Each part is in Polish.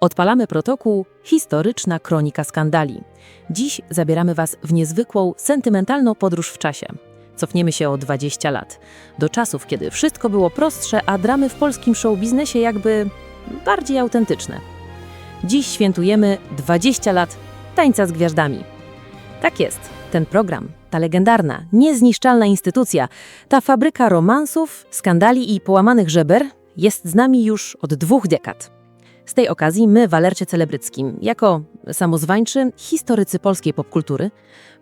Odpalamy protokół Historyczna Kronika Skandali. Dziś zabieramy Was w niezwykłą, sentymentalną podróż w czasie. Cofniemy się o 20 lat, do czasów, kiedy wszystko było prostsze, a dramy w polskim showbiznesie jakby bardziej autentyczne. Dziś świętujemy 20 lat Tańca z Gwiazdami. Tak jest, ten program, ta legendarna, niezniszczalna instytucja, ta fabryka romansów, skandali i połamanych żeber jest z nami już od dwóch dekad. Z tej okazji my w Alercie Celebryckim, jako samozwańczy historycy polskiej popkultury,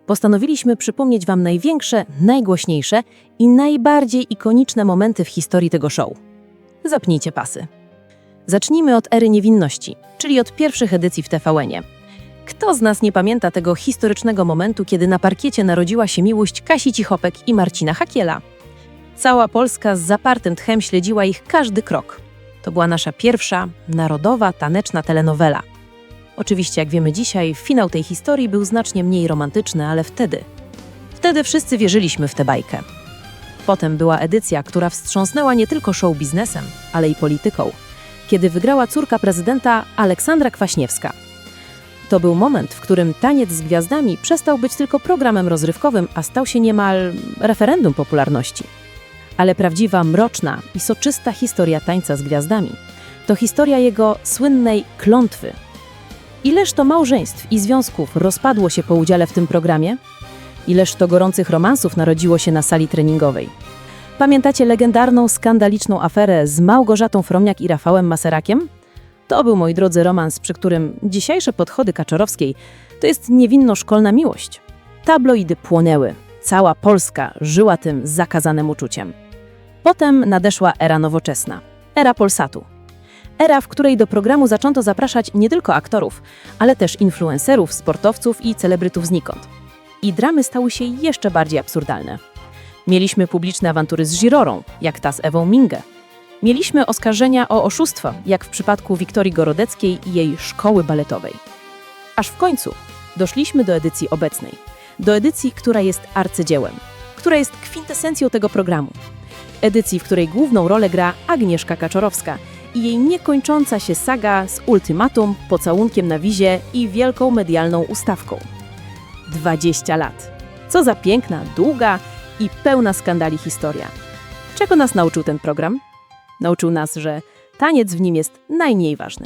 postanowiliśmy przypomnieć Wam największe, najgłośniejsze i najbardziej ikoniczne momenty w historii tego show. Zapnijcie pasy. Zacznijmy od ery niewinności, czyli od pierwszych edycji w TVN-ie. Kto z nas nie pamięta tego historycznego momentu, kiedy na parkiecie narodziła się miłość Kasi Cichopek i Marcina Hakiela? Cała Polska z zapartym tchem śledziła ich każdy krok. To była nasza pierwsza, narodowa, taneczna telenowela. Oczywiście, jak wiemy dzisiaj, finał tej historii był znacznie mniej romantyczny, ale wtedy. Wtedy wszyscy wierzyliśmy w tę bajkę. Potem była edycja, która wstrząsnęła nie tylko show biznesem, ale i polityką, kiedy wygrała córka prezydenta Aleksandra Kwaśniewska. To był moment, w którym taniec z gwiazdami przestał być tylko programem rozrywkowym, a stał się niemal referendum popularności. Ale prawdziwa, mroczna i soczysta historia tańca z gwiazdami to historia jego słynnej klątwy. Ileż to małżeństw i związków rozpadło się po udziale w tym programie? Ileż to gorących romansów narodziło się na sali treningowej? Pamiętacie legendarną, skandaliczną aferę z Małgorzatą Fromniak i Rafałem Maserakiem? To był, moi drodzy, romans, przy którym dzisiejsze podchody Kaczorowskiej to jest niewinno-szkolna miłość. Tabloidy płonęły. Cała Polska żyła tym zakazanym uczuciem. Potem nadeszła era nowoczesna, era Polsatu. Era, w której do programu zaczęto zapraszać nie tylko aktorów, ale też influencerów, sportowców i celebrytów znikąd. I dramy stały się jeszcze bardziej absurdalne. Mieliśmy publiczne awantury z Girorą, jak ta z Ewą Mingę. Mieliśmy oskarżenia o oszustwo, jak w przypadku Wiktorii Gorodeckiej i jej szkoły baletowej. Aż w końcu doszliśmy do edycji obecnej. Do edycji, która jest arcydziełem, która jest kwintesencją tego programu. Edycji, w której główną rolę gra Agnieszka Kaczorowska i jej niekończąca się saga z ultimatum, pocałunkiem na wizie i wielką medialną ustawką. 20 lat. Co za piękna, długa i pełna skandali historia. Czego nas nauczył ten program? Nauczył nas, że taniec w nim jest najmniej ważny.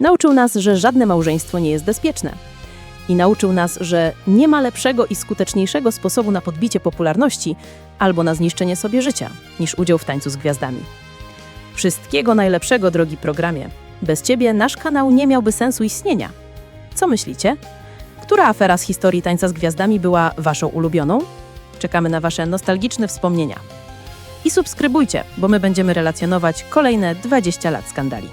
Nauczył nas, że żadne małżeństwo nie jest bezpieczne. I nauczył nas, że nie ma lepszego i skuteczniejszego sposobu na podbicie popularności albo na zniszczenie sobie życia, niż udział w tańcu z gwiazdami. Wszystkiego najlepszego, drogi programie. Bez ciebie nasz kanał nie miałby sensu istnienia. Co myślicie? Która afera z historii tańca z gwiazdami była waszą ulubioną? Czekamy na wasze nostalgiczne wspomnienia. I subskrybujcie, bo my będziemy relacjonować kolejne 20 lat skandali.